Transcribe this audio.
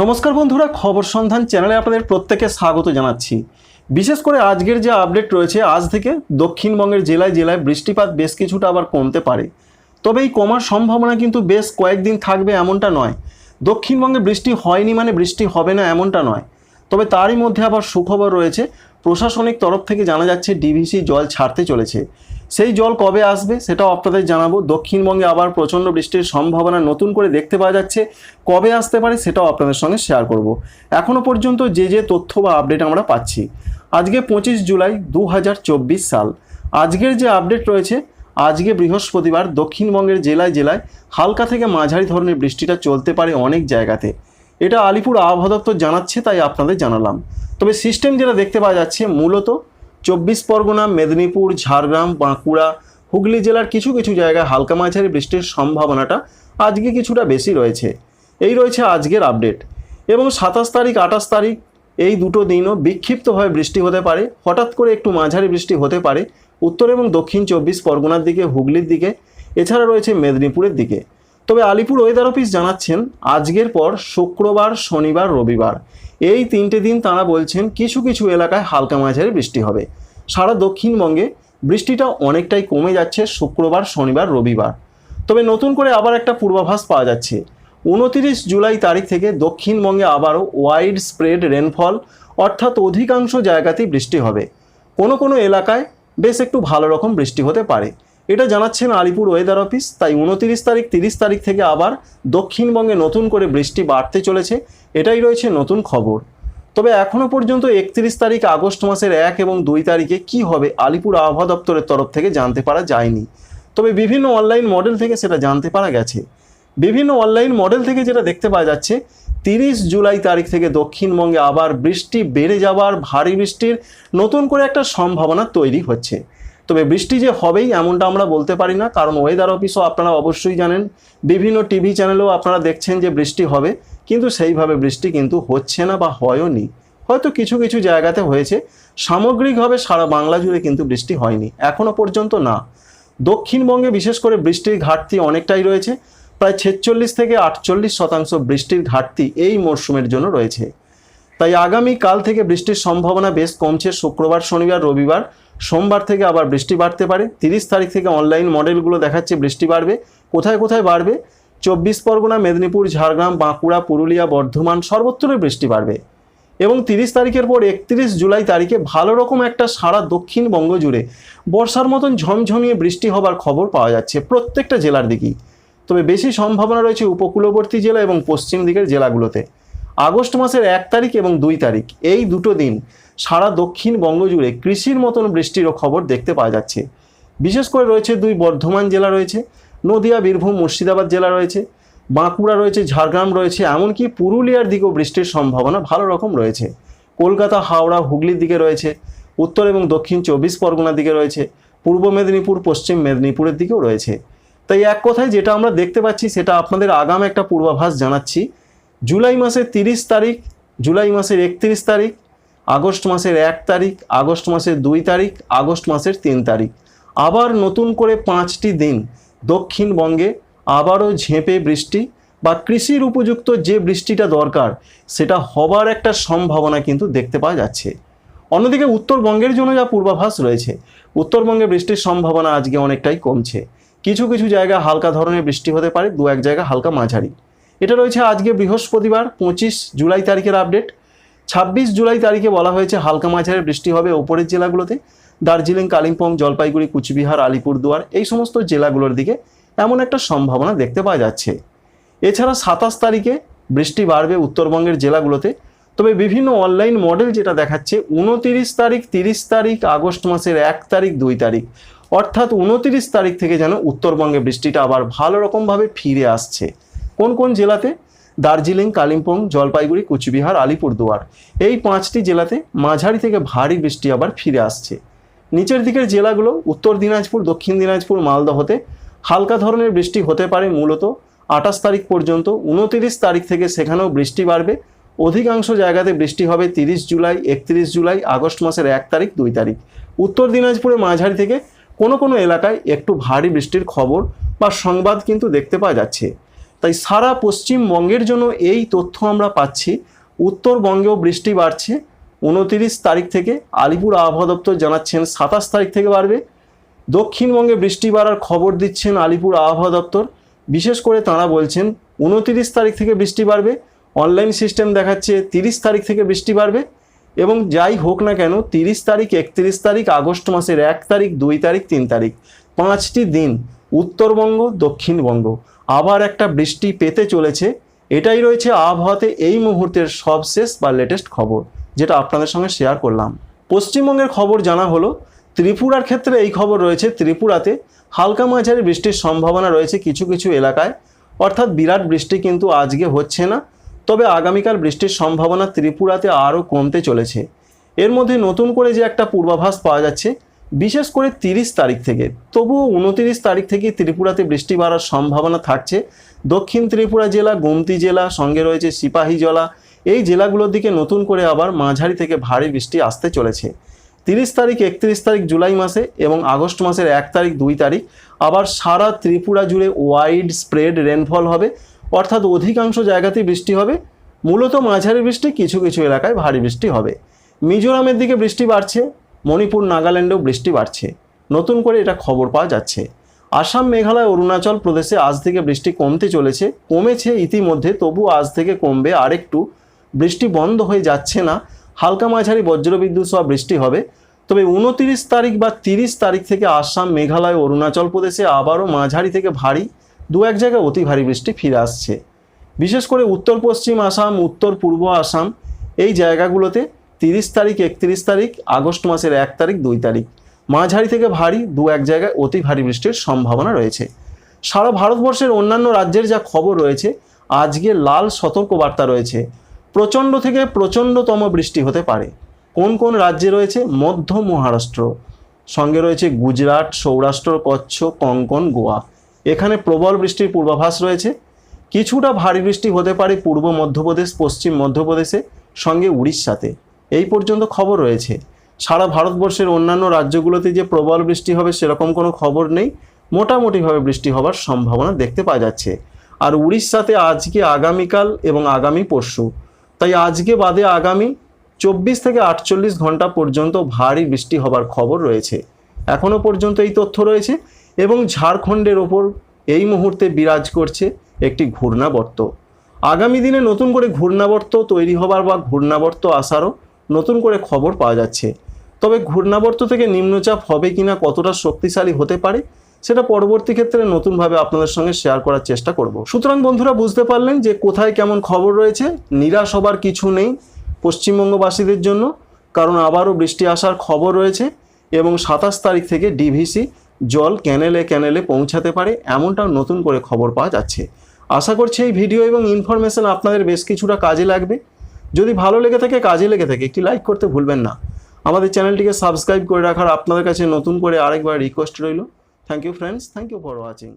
নমস্কার বন্ধুরা, খবর সন্ধান চ্যানেলে আপনাদের প্রত্যেকে স্বাগত জানাচ্ছি। বিশেষ করে আজকের যে আপডেট রয়েছে, আজ থেকে দক্ষিণবঙ্গের জেলায় জেলায় বৃষ্টিপাত বেশ কিছুটা আবার কমতে পারে। তবে এই কমার সম্ভাবনা কিন্তু বেশ কয়েকদিন থাকবে এমনটা নয়। দক্ষিণবঙ্গে বৃষ্টি হয়নি মানে বৃষ্টি হবে না এমনটা নয়। তবে তারই মধ্যে আবার সুখবর রয়েছে। প্রশাসনিক তরফ থেকে জানা যাচ্ছে, ডিভিসি জল ছাড়তে চলেছে। সেই জল কবে আসবে সেটাও আপনাদের জানাব। দক্ষিণবঙ্গে আবার প্রচণ্ড বৃষ্টির সম্ভাবনা নতুন করে দেখতে পাওয়া যাচ্ছে। কবে আসতে পারে সেটাও আপনাদের সঙ্গে শেয়ার করব। এখনও পর্যন্ত যে যে তথ্য বা আপডেট আমরা পাচ্ছি। আজকে পঁচিশ জুলাই দু হাজার চব্বিশ সাল। আজকের যে আপডেট রয়েছে, আজকে বৃহস্পতিবার দক্ষিণবঙ্গের জেলায় জেলায় হালকা থেকে মাঝারি ধরনের বৃষ্টিটা চলতে পারে অনেক জায়গাতে। এটা আলিপুর আবহাওয়া দপ্তর জানাচ্ছে, তাই আপনাদের জানালাম। তবে সিস্টেম যেটা দেখতে পাওয়া যাচ্ছে, মূলত চব্বিশ পরগনা, মেদিনীপুর, ঝাড়গ্রাম, বাঁকুড়া, হুগলি জেলার কিছু কিছু জায়গায় হালকা মাঝারি বৃষ্টির সম্ভাবনাটা আজকে কিছুটা বেশি রয়েছে। এই রয়েছে আজকের আপডেট এবং সাতাশ তারিখ, আঠাশ তারিখ এই দুটো দিনও বিক্ষিপ্তভাবে বৃষ্টি হতে পারে। হঠাৎ করে একটু মাঝারি বৃষ্টি হতে পারে উত্তর এবং দক্ষিণ চব্বিশ পরগনার দিকে, হুগলির দিকে, এছাড়া রয়েছে মেদিনীপুরের দিকে। তবে আলিপুর ওয়েদার অফিস জানাচ্ছেন, আজকের পর শুক্রবার, শনিবার, রবিবার। এই তিনটে দিন তারা বলছেন কিছু কিছু এলাকায় হালকা মাঝারি বৃষ্টি হবে। সারা দক্ষিণবঙ্গে বৃষ্টিটা অনেকটাই কমে যাচ্ছে শুক্রবার, শনিবার, রবিবার। তবে নতুন করে আবার একটা পূর্বাভাস পাওয়া যাচ্ছে। উনতিরিশ জুলাই তারিখ থেকে দক্ষিণবঙ্গে আবারও ওয়াইড স্প্রেড রেনফল, অর্থাৎ অধিকাংশ জায়গাতেই বৃষ্টি হবে। কোনো কোনো এলাকায় বেশ একটু ভালো রকম বৃষ্টি হতে পারে। এটা জানাচ্ছেন আলিপুর ওয়েদার অফিস তাই উনতিরিশ তারিখ, তিরিশ তারিখ থেকে আবার দক্ষিণবঙ্গে নতুন করে বৃষ্টি বাড়তে চলেছে। এটাই রয়েছে নতুন খবর। তবে এখনও পর্যন্ত একত্রিশ তারিখ আগস্ট মাসের এক এবং দুই তারিখে কি হবে আলিপুর আবহাওয়া দপ্তরের তরফ থেকে জানতে পারা যায়নি। তবে বিভিন্ন অনলাইন মডেল থেকে সেটা জানতে পারা গেছে। বিভিন্ন অনলাইন মডেল থেকে যেটা দেখতে পাওয়া যাচ্ছে, তিরিশ জুলাই তারিখ থেকে দক্ষিণবঙ্গে আবার বৃষ্টি বেড়ে যাওয়ার ভারী বৃষ্টির নতুন করে একটা সম্ভাবনা তৈরি হচ্ছে। তবে বৃষ্টি যে হবেই এমনটা আমরা বলতে পারি না, কারণ ওয়েদার অফিসও আপনারা অবশ্যই জানেন, বিভিন্ন টিভি চ্যানেলেও আপনারা দেখছেন যে বৃষ্টি হবে, কিন্তু সেইভাবে বৃষ্টি কিন্তু হচ্ছে না বা হয়ও নি। হয়তো কিছু কিছু জায়গাতে হয়েছে, সামগ্রিকভাবে সারা বাংলা জুড়ে কিন্তু বৃষ্টি হয়নি এখনও পর্যন্ত না। দক্ষিণবঙ্গে বিশেষ করে বৃষ্টির ঘাটতি অনেকটাই রয়েছে, প্রায় ছেচল্লিশ থেকে আটচল্লিশ শতাংশ বৃষ্টির ঘাটতি এই মরশুমের জন্য রয়েছে। তাই আগামী কাল থেকে বৃষ্টির সম্ভাবনা বেশ কমছে, শুক্রবার, শনিবার, রবিবার সোমবার থেকে আবার বৃষ্টি বাড়তে পারে। তিরিশ তারিখ থেকে অনলাইন মডেলগুলো দেখাচ্ছে বৃষ্টি বাড়বে। কোথায় কোথায় বাড়বে? চব্বিশ পরগনা, মেদিনীপুর, ঝাড়গ্রাম, বাঁকুড়া, পুরুলিয়া, বর্ধমান সর্বত্রই বৃষ্টি বাড়বে। এবং তিরিশ তারিখের পর একত্রিশ জুলাই তারিখে ভালো রকম একটা সারা দক্ষিণবঙ্গ জুড়ে বর্ষার মতন ঝমঝমিয়ে বৃষ্টি হবার খবর পাওয়া যাচ্ছে প্রত্যেকটা জেলার দিকেই। তবে বেশি সম্ভাবনা রয়েছে উপকূলবর্তী জেলা এবং পশ্চিম দিকের জেলাগুলোতে। আগস্ট মাসের এক তারিখ এবং দুই তারিখ, এই দুটো দিন সারা দক্ষিণবঙ্গ জুড়ে কৃষির মতন বৃষ্টিরও খবর দেখতে পাওয়া যাচ্ছে। বিশেষ করে রয়েছে দুই বর্ধমান জেলা রয়েছে, নদিয়া, বীরভূম, মুর্শিদাবাদ জেলা রয়েছে, বাঁকুড়া রয়েছে, ঝাড়গ্রাম রয়েছে, এমনকি পুরুলিয়ার দিকেও বৃষ্টির সম্ভাবনা ভালো রকম রয়েছে। কলকাতা, হাওড়া, হুগলির দিকে রয়েছে, উত্তর এবং দক্ষিণ চব্বিশ পরগনার দিকে রয়েছে, পূর্ব মেদিনীপুর, পশ্চিম মেদিনীপুরের দিকেও রয়েছে। তাই এক কথায় যেটা আমরা দেখতে পাচ্ছি, সেটা আপনাদের আগাম একটা পূর্বাভাস জানাচ্ছি। জুলাই মাসের তিরিশ তারিখ, জুলাই মাসের একত্রিশ তারিখ আগস্ট মাসের এক তারিখ, আগস্ট মাসের দুই তারিখ, আগস্ট মাসের তিন তারিখ। আবার নতুন করে পাঁচটি দিন দক্ষিণবঙ্গে আবারও ঝেঁপে বৃষ্টি বা কৃষির উপযুক্ত যে বৃষ্টিটা দরকার, সেটা হবার একটা সম্ভাবনা কিন্তু দেখতে পাওয়া যাচ্ছে। অন্যদিকে উত্তরবঙ্গের জন্য যা পূর্বাভাস রয়েছে, উত্তরবঙ্গে বৃষ্টির সম্ভাবনা আজকে অনেকটাই কমছে। কিছু কিছু জায়গা হালকা ধরনের বৃষ্টি হতে পারে দু এক জায়গা হালকা মাঝারি। এটা রয়েছে আজকে বৃহস্পতিবার, পঁচিশ জুলাই তারিখের আপডেট। ছাব্বিশ জুলাই তারিখে বলা হয়েছে, হালকা মাঝারি বৃষ্টি হবে ওপরের জেলাগুলোতে। দার্জিলিং, কালিম্পং, জলপাইগুড়ি, কুচবিহার, আলিপুরদুয়ার এই সমস্ত জেলাগুলোর দিকে এমন একটা সম্ভাবনা দেখতে পাওয়া যাচ্ছে। এছাড়া সাতাশ তারিখে বৃষ্টি বাড়বে উত্তরবঙ্গের জেলাগুলোতে। তবে বিভিন্ন অনলাইন মডেল যেটা দেখাচ্ছে, উনতিরিশ তারিখ, তিরিশ তারিখ, আগস্ট মাসের এক তারিখ, দুই তারিখ। অর্থাৎ উনতিরিশ তারিখ থেকে যেন উত্তরবঙ্গে বৃষ্টিটা আবার ভালো রকমভাবে ফিরে আসছে। কোন কোন জেলাতে দার্জিলিং, কালিম্পং, জলপাইগুড়ি, কুচবিহার, আলিপুরদুয়ার। এই পাঁচটি জেলাতে মাঝারি থেকে ভারী বৃষ্টি আবার ফিরে আসছে। নিচের দিকের জেলাগুলো উত্তর দিনাজপুর, দক্ষিণ দিনাজপুর, মালদহতে হালকা ধরনের বৃষ্টি হতে পারে মূলত আঠাশ তারিখ পর্যন্ত। উনতিরিশ তারিখ থেকে সেখানেও বৃষ্টি বাড়বে। অধিকাংশ জায়গাতে বৃষ্টি হবে তিরিশ জুলাই, একত্রিশ জুলাই, আগস্ট মাসের এক তারিখ, দুই তারিখ। উত্তর দিনাজপুরে মাঝারি থেকে কোনো কোনো এলাকায় একটু ভারী বৃষ্টির খবর বা সংবাদ কিন্তু দেখতে পাওয়া যাচ্ছে। তাই সারা পশ্চিমবঙ্গের জন্য এই তথ্য আমরা পাচ্ছি। উত্তরবঙ্গেও বৃষ্টি বাড়ছে। উনতিরিশ তারিখ থেকে আলিপুর আবহাওয়া দপ্তর জানাচ্ছেন সাতাশ তারিখ থেকে বাড়বে। দক্ষিণবঙ্গে বৃষ্টি বাড়ার খবর দিচ্ছেন আলিপুর আবহাওয়া দপ্তর। বিশেষ করে তাঁরা বলছেন, উনতিরিশ তারিখ থেকে বৃষ্টি বাড়বে। অনলাইন সিস্টেম দেখাচ্ছে তিরিশ তারিখ থেকে বৃষ্টি বাড়বে। এবং যাই হোক না কেন, তিরিশ তারিখ, একত্রিশ তারিখ, আগস্ট মাসের এক তারিখ, দুই তারিখ, তিন তারিখ। পাঁচটি দিন উত্তরবঙ্গ, দক্ষিণবঙ্গ। আবার একটা বৃষ্টি পেতে চলেছে। এটাই রয়েছে আবহাওয়াতে এই মুহূর্তের সবশেষ বা লেটেস্ট খবর, যেটা আপনাদের সঙ্গে শেয়ার করলাম। পশ্চিমবঙ্গের খবর জানা হলো, ত্রিপুরার ক্ষেত্রে এই খবর রয়েছে, ত্রিপুরাতে হালকা মাঝারি বৃষ্টির সম্ভাবনা রয়েছে কিছু কিছু এলাকায়। অর্থাৎ বিরাট বৃষ্টি কিন্তু আজকে হচ্ছে না, তবে আগামীকাল বৃষ্টির সম্ভাবনা ত্রিপুরাতে আরও কমতে চলেছে। এর মধ্যে নতুন করে যে একটা পূর্বাভাস পাওয়া যাচ্ছে বিশেষ করে তিরিশ তারিখ থেকে, তবুও উনতিরিশ তারিখ থেকে ত্রিপুরাতে বৃষ্টি বাড়ার সম্ভাবনা থাকছে। দক্ষিণ ত্রিপুরা জেলা, গোমতি জেলা, সঙ্গে রয়েছে সিপাহীজলা এই জেলাগুলোর দিকে নতুন করে আবার মাঝারি থেকে ভারী বৃষ্টি আসতে চলেছে। তিরিশ তারিখ, একত্রিশ তারিখ জুলাই মাসে এবং আগস্ট মাসের এক তারিখ, দুই তারিখ আবার সারা ত্রিপুরা জুড়ে ওয়াইড স্প্রেড রেনফল হবে। অর্থাৎ অধিকাংশ জায়গাতেই বৃষ্টি হবে। মূলত মাঝারি বৃষ্টি কিছু কিছু এলাকায় ভারী বৃষ্টি হবে। মিজোরামের দিকে বৃষ্টি বাড়ছে। মণিপুর, নাগাল্যান্ডেও বৃষ্টি বাড়ছে। নতুন করে এটা খবর পাওয়া যাচ্ছে। আসাম, মেঘালয়, অরুণাচল প্রদেশে আজ থেকে বৃষ্টি কমতে চলেছে। কমেছে ইতিমধ্যে, তবু আজ থেকে কমবে আরেকটু। বৃষ্টি বন্ধ হয়ে যাচ্ছে না। হালকা মাঝারি বজ্রবিদ্যুৎ সহ বৃষ্টি হবে। তবে উনতিরিশ তারিখ বা তিরিশ তারিখ থেকে আসাম, মেঘালয়, অরুণাচল প্রদেশে আবারও মাঝারি থেকে ভারী, দু এক জায়গায় অতি ভারী বৃষ্টি ফিরে আসছে। বিশেষ করে উত্তর পশ্চিম আসাম উত্তর পূর্ব আসাম এই জায়গাগুলোতে তিরিশ তারিখ, একত্রিশ তারিখ, আগস্ট মাসের এক তারিখ, দুই তারিখ। মাঝারি থেকে ভারী, দু এক জায়গায় অতি ভারী বৃষ্টির সম্ভাবনা রয়েছে। সারা ভারতবর্ষের অন্যান্য রাজ্যের যা খবর রয়েছে, আজকে লাল সতর্কবার্তা রয়েছে। প্রচণ্ড থেকে প্রচণ্ডতম বৃষ্টি হতে পারে। কোন কোন রাজ্যে রয়েছে? মধ্য মহারাষ্ট্র। সঙ্গে রয়েছে গুজরাট, সৌরাষ্ট্র কচ্ছ কঙ্কন, গোয়া। এখানে প্রবল বৃষ্টির পূর্বাভাস রয়েছে। কিছুটা ভারী বৃষ্টি হতে পারে পূর্ব মধ্যপ্রদেশ, পশ্চিম মধ্যপ্রদেশে, সঙ্গে উড়িষ্যাতে। এই পর্যন্ত খবর রয়েছে। সারা ভারতবর্ষের অন্যান্য রাজ্যগুলোতে যে প্রবল বৃষ্টি হবে সেরকম কোনো খবর নেই। মোটামুটিভাবে বৃষ্টি হবার সম্ভাবনা দেখতে পাওয়া যাচ্ছে। আর উড়িষ্যাতে আজকে আগামীকাল এবং আগামী পরশু, তাই আজকে বাদে আগামী চব্বিশ থেকে আটচল্লিশ ঘণ্টা পর্যন্ত ভারী বৃষ্টি হবার খবর রয়েছে। এখনও পর্যন্ত এই তথ্য রয়েছে এবং ঝাড়খণ্ডের ওপর এই মুহূর্তে বিরাজ করছে একটি ঘূর্ণাবর্ত। আগামী দিনে নতুন করে ঘূর্ণাবর্ত তৈরি হবার বা ঘূর্ণাবর্ত আসারও নতুন করে খবর পাওয়া যাচ্ছে। তবে ঘূর্ণাবর্ত থেকে নিম্নচাপ হবে কিনা কতটা শক্তিশালী হতে পারে, সেটা পরবর্তী ক্ষেত্রে নতুনভাবে আপনাদের সঙ্গে শেয়ার করার চেষ্টা করব। সুতরাং বন্ধুরা, বুঝতে পারলেন যে কোথায় কেমন খবর রয়েছে। নিরাশ হবার কিছু নেই পশ্চিমবঙ্গবাসীদের জন্য, কারণ আবারও বৃষ্টি আসার খবর রয়েছে এবং সাতাশ তারিখ থেকে ডিভিসি জল ক্যানেলে ক্যানেলে পৌঁছাতে পারে, এমনটাও নতুন করে খবর পাওয়া যাচ্ছে। আশা করছি এই ভিডিও এবং ইনফরমেশন আপনাদের বেশ কিছুটা কাজে লাগবে। যদি ভালো লেগে থাকে, কাজে লেগে থাকে, একটি লাইক করতে ভুলবেন না। আমাদের চ্যানেলটিকে সাবস্ক্রাইব করে রাখার আপনাদের কাছে নতুন করে আরেকবার রিকোয়েস্ট রইল। Thank you friends thank you for watching